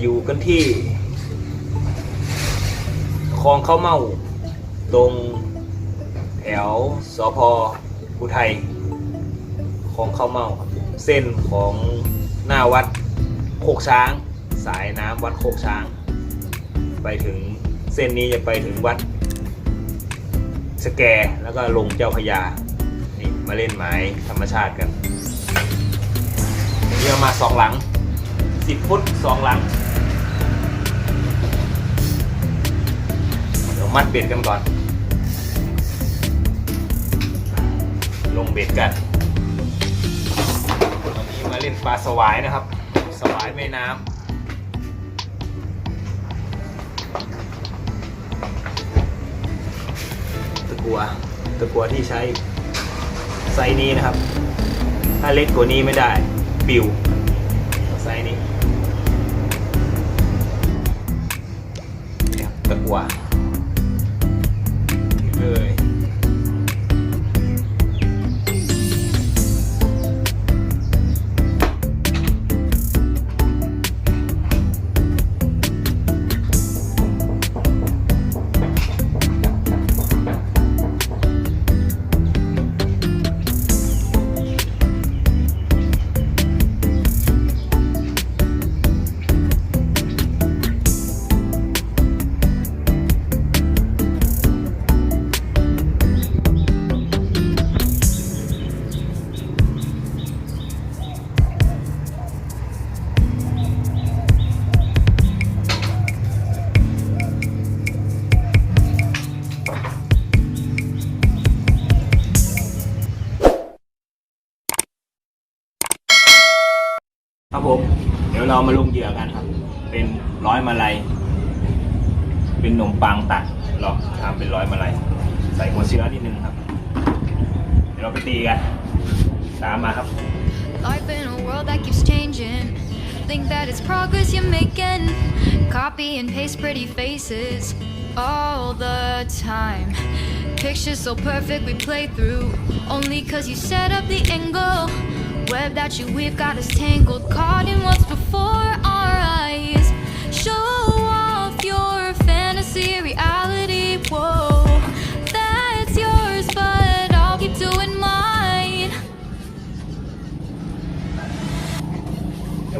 อยู่กันที่คลองข้าวเม่าตรงแถวสพอุทัยคลองข้าวเม่าครับเส้นของหน้าวัดโคกช้าง สายน้ำวัดโคกช้าง ไปถึงเส้นนี้จะไปถึงวัดสแกแล้วก็ลงเจ้าพยานี่มาเล่นไม้ธรรมชาติกันเดี๋ยวมาสองหลังสิบฟุตสองหลัง มัดเบ็ดกันก่อน ลงเบ็ดกันวันนี้มาเล่นปลาสวายนะครับ สวายแม่น้ำตะกัวตะกัวที่ใช้ไซส์นี้นะครับ ถ้าเล็กกว่านี้ไม่ได้ ปิวไซส์นี้เนี่ยตะกัว เลงเหยื่อกันครับ เป็นร้อยมาลัย เป็นขนมปังตัดเราทำเป็นร้อยมาลัย ใส่หัวเชื้อนิดนึงครับ เดี๋ยวเราไปตีกัน ตามมาครับ Life in a world that keeps changing. Think that it's progress you're making. Copy and paste pretty faces all the time. Pictures so perfect we play through. Only cause you set up the angle. Web that you weave got us tangled. Caught in what's before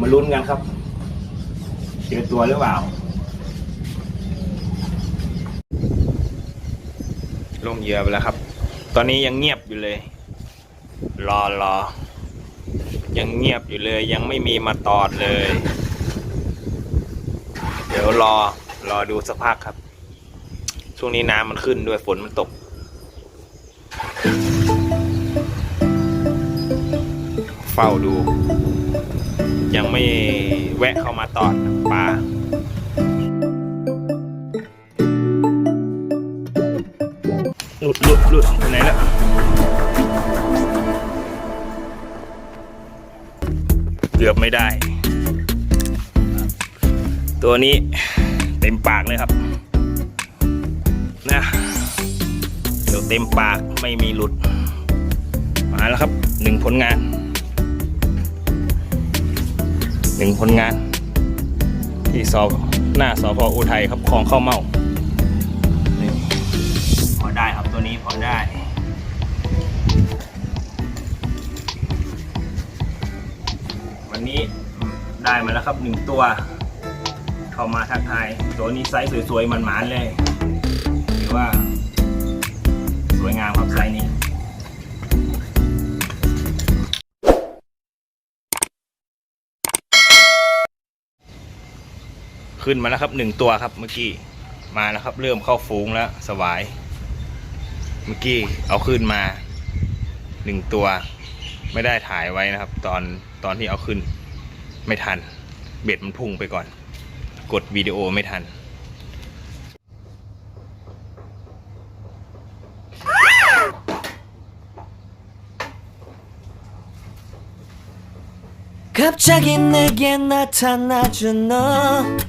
มาลุ้นกันครับ เจอตัวหรือเปล่า ลงเหยื่อไปแล้วครับ ตอนนี้ยังเงียบอยู่เลย รอรอ ยังเงียบอยู่เลย ยังไม่มีมาตอดเลย เดี๋ยวรอ รอดูสักพักครับ ช่วงนี้น้ำมันขึ้นด้วยฝนมันตกเฝ้าดู ยังไม่แวะเข้ามาตอดปลาหลุดหลุดหลุดไปไหนแล้วเกือบไม่ได้ ตัวนี้เต็มปากเลยครับนะเดี๋ยวเต็มปากไม่มีหลุด มาแล้วครับหนึ่งผลงาน หนึ่งผลงาน ที่สอบหน้าสพอุทัยครับคลองข้าวเมาพอได้ครับตัวนี้พอได้วันนี้ได้มาแล้วครับหนึ่งตัว เข้ามาทักทาย ตัวนี้ไซส์สวยๆมันหมานๆเลยถือว่า สวยงามครับไซส์นี้ ขึ้นมาแล้วครับหนึ่งตัวครับเมื่อกี้มาแล้วครับ เริ่มเข้าฝูงแล้วสวาย เมื่อกี้เอาขึ้นมาหนึ่งตัว ไม่ได้ถ่ายไว้นะครับ ตอนตอนที่เอาขึ้น ไม่ทัน เบ็ดมันพุ่งไปก่อน กดวิดีโอไม่ทัน 갑자기 내게 나타나준 너.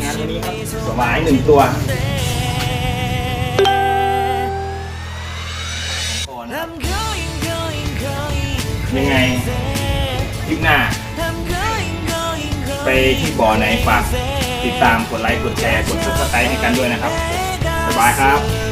งานตัวนี้ครับสวายหนึ่งตัวยังไงคลิปหน้า ไปที่บ่อไหนฝากติดตามกดไลค์กดแชร์กดซับสไครต์ให้กันด้วยนะครับ สบายครับ